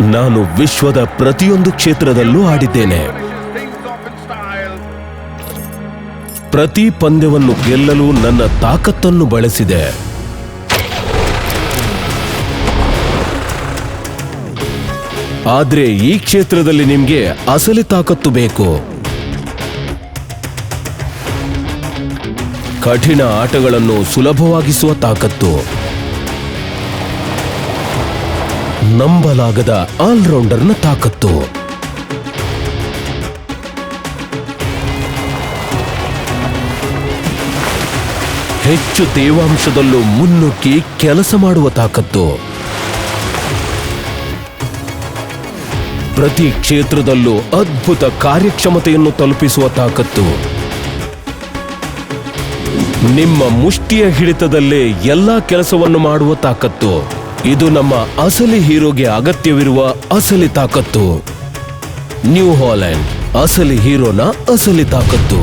ನಾನು ವಿಶ್ವದ ಪ್ರತಿಯೊಂದು ಕ್ಷೇತ್ರದಲ್ಲೂ ಆಡಿದ್ದೇನೆ. ಪ್ರತಿ ಪಂದ್ಯವನ್ನು ಗೆಲ್ಲಲು ನನ್ನ ತಾಕತ್ತನ್ನು ಬಳಸಿದೆ ಆದರೆ ಈ ಕ್ಷೇತ್ರದಲ್ಲಿ ನಿಮಗೆ ಅಸಲಿ ತಾಕತ್ತು ಬೇಕು ಕಠಿಣ ಆಟಗಳನ್ನು ಸುಲಭವಾಗಿಸುವ ತಾಕತ್ತು. ನಂಬಲಾಗದ ಆಲ್ರೌಂಡರ್ನ ತಾಕತ್ತು. ಹೆಚ್ಚು ತೇವಾಂಶದಲ್ಲೂ ಮುನ್ನುಗ್ಗಿ ಕೆಲಸ ಮಾಡುವ ತಾಕತ್ತು. ಪ್ರತಿ ಕ್ಷೇತ್ರದಲ್ಲೂ ಅದ್ಭುತ ಕಾರ್ಯಕ್ಷಮತೆಯನ್ನು ತಲುಪಿಸುವ ತಾಕತ್ತು. ನಿಮ್ಮ ಮುಷ್ಟಿಯ ಹಿಡಿತದಲ್ಲೇ ಎಲ್ಲಾ ಕೆಲಸವನ್ನು ಮಾಡುವ ತಾಕತ್ತು. ಇದು ನಮ್ಮ ಅಸಲಿ ಹೀರೋಗೆ ಅಗತ್ಯವಿರುವ ಅಸಲಿ ತಾಕತ್ತು. ನ್ಯೂ ಹಾಲೆಂಡ್, ಅಸಲಿ ಹೀರೋನ ಅಸಲಿ ತಾಕತ್ತು.